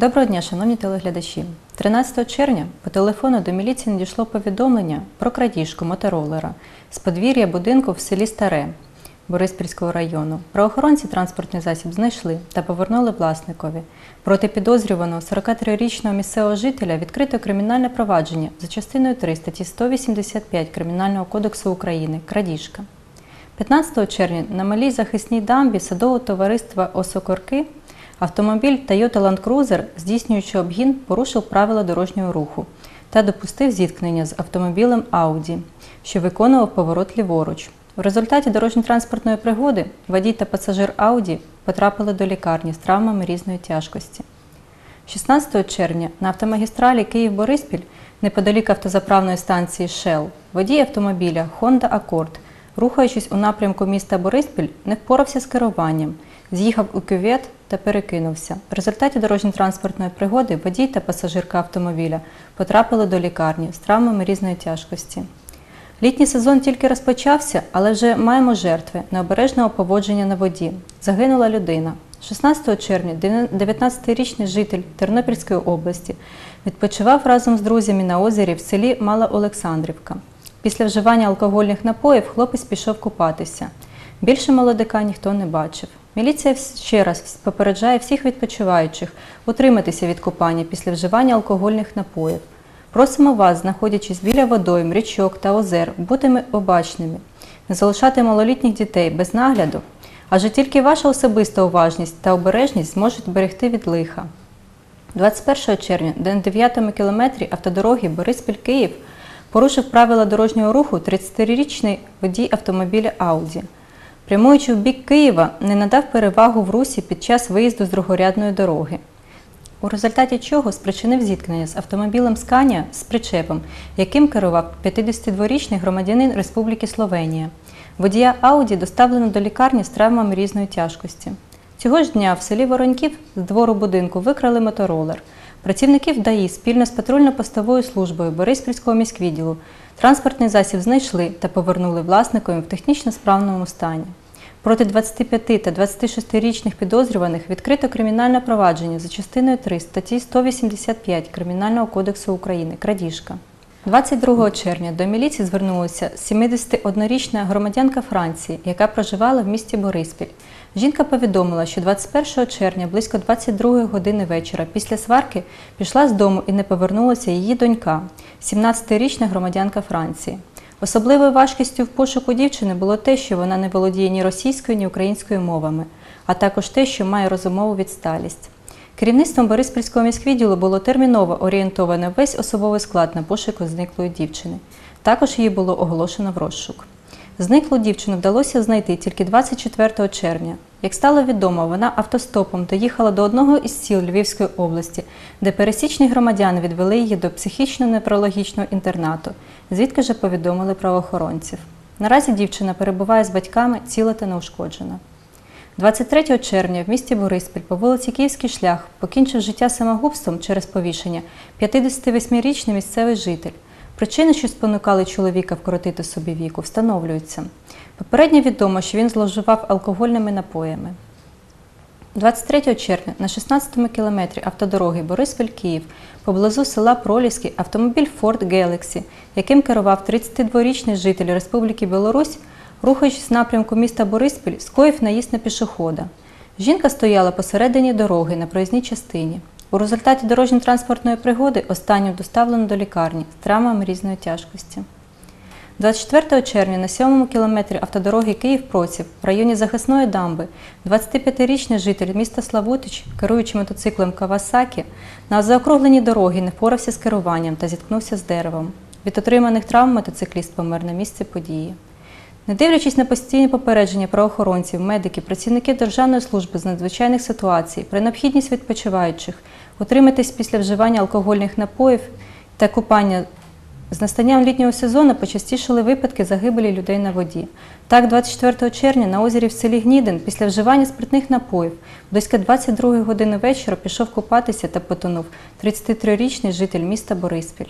Доброго дня, шановні телеглядачі. 13 червня по телефону до міліції надійшло повідомлення про крадіжку моторолера з подвір'я будинку в селі Старе Бориспільського району. Правоохоронці транспортний засіб знайшли та повернули власникові. Проти підозрюваного 43-річного місцевого жителя відкрито кримінальне провадження за частиною 3 статті 185 Кримінального кодексу України крадіжка. 15 червня на малій захисній дамбі садового товариства Осокорки автомобіль Toyota Land Cruiser, здійснюючи обгін, порушив правила дорожнього руху та допустив зіткнення з автомобілем Audi, що виконував поворот ліворуч. В результаті дорожньо-транспортної пригоди водій та пасажир Audi потрапили до лікарні з травмами різної тяжкості. 16 червня на автомагістралі Київ-Бориспіль, неподалік автозаправної станції Shell, водій автомобіля Honda Accord, рухаючись у напрямку міста Бориспіль, не впорався з керуванням, з'їхав у кювет та перекинувся. В результаті дорожньо-транспортної пригоди водій та пасажирка автомобіля потрапили до лікарні з травмами різної тяжкості. Літній сезон тільки розпочався, але вже маємо жертви необережного поводження на воді. Загинула людина. 16 червня 19-річний житель Тернопільської області відпочивав разом з друзями на озері в селі Мала Олександрівка. Після вживання алкогольних напоїв хлопець пішов купатися. Більше молодика ніхто не бачив. Міліція ще раз попереджає всіх відпочиваючих утриматися від купання після вживання алкогольних напоїв. Просимо вас, знаходячись біля водойм, річок та озер, бути обачними, не залишати малолітніх дітей без нагляду, адже тільки ваша особиста уважність та обережність зможуть берегти від лиха. 21 червня, на 9 кілометрі автодороги Бориспіль-Київ порушив правила дорожнього руху 30-річний водій автомобіля Ауді. Прямуючи в бік Києва, не надав перевагу в русі під час виїзду з другорядної дороги у результаті чого спричинив зіткнення з автомобілем Сканія з причепом, яким керував 52-річний громадянин Республіки Словенія. Водія Ауді доставлено до лікарні з травмами різної тяжкості. Цього ж дня в селі Вороньків з двору будинку викрали моторолер. Працівників ДАІ спільно з патрульно-постовою службою Бориспільського міськвідділу транспортний засіб знайшли та повернули власникові в технічно справному стані. Проти 25 та 26-річних підозрюваних відкрито кримінальне провадження за частиною 3 статті 185 Кримінального кодексу України крадіжка. 22 червня до міліції звернулася 71-річна громадянка Франції, яка проживала в місті Бориспіль. Жінка повідомила, що 21 червня близько 22 години вечора після сварки пішла з дому і не повернулася її донька, 17-річна громадянка Франції. Особливою важкістю в пошуку дівчини було те, що вона не володіє ні російською, ні українською мовами, а також те, що має розумову відсталість. Керівництвом Бориспільського міськвідділу було терміново орієнтовано весь особовий склад на пошуку зниклої дівчини. Також її було оголошено в розшук. Зниклу дівчину вдалося знайти тільки 24 червня. Як стало відомо, вона автостопом доїхала до одного із сіл Львівської області, де пересічні громадяни відвели її до психічно-неврологічного інтернату, звідки же повідомили правоохоронців. Наразі дівчина перебуває з батьками ціла та неушкоджена. 23 червня в місті Бориспіль по вулиці Київський шлях покінчив життя самогубством через повішення 58-річний місцевий житель. Причини, що спонукали чоловіка вкоротити собі віку, встановлюються. Попередньо відомо, що він зловживав алкогольними напоями. 23 червня на 16-му кілометрі автодороги Бориспіль-Київ поблизу села Проліський автомобіль Ford Galaxy, яким керував 32-річний житель Республіки Білорусь, рухаючись в напрямку міста Бориспіль, скоїв наїзд на пішохода. Жінка стояла посередині дороги на проїзній частині. У результаті дорожньо-транспортної пригоди останню доставлено до лікарні з травмами різної тяжкості. 24 червня на 7 кілометрі автодороги Київ-Проців в районі захисної дамби 25-річний житель міста Славутич, керуючи мотоциклом Кавасакі, на заокругленій дорогі не впорався з керуванням та зіткнувся з деревом. Від отриманих травм мотоцикліст помер на місці події. Не дивлячись на постійні попередження правоохоронців, медиків, працівників Державної служби з надзвичайних ситуацій, про необхідність відпочиваючих утриматись після вживання алкогольних напоїв та купання з настанням літнього сезону почастішали випадки загибелі людей на воді. Так, 24 червня на озері в селі Гнідин після вживання спиртних напоїв близько 22 години вечора пішов купатися та потонув 33-річний житель міста Бориспіль.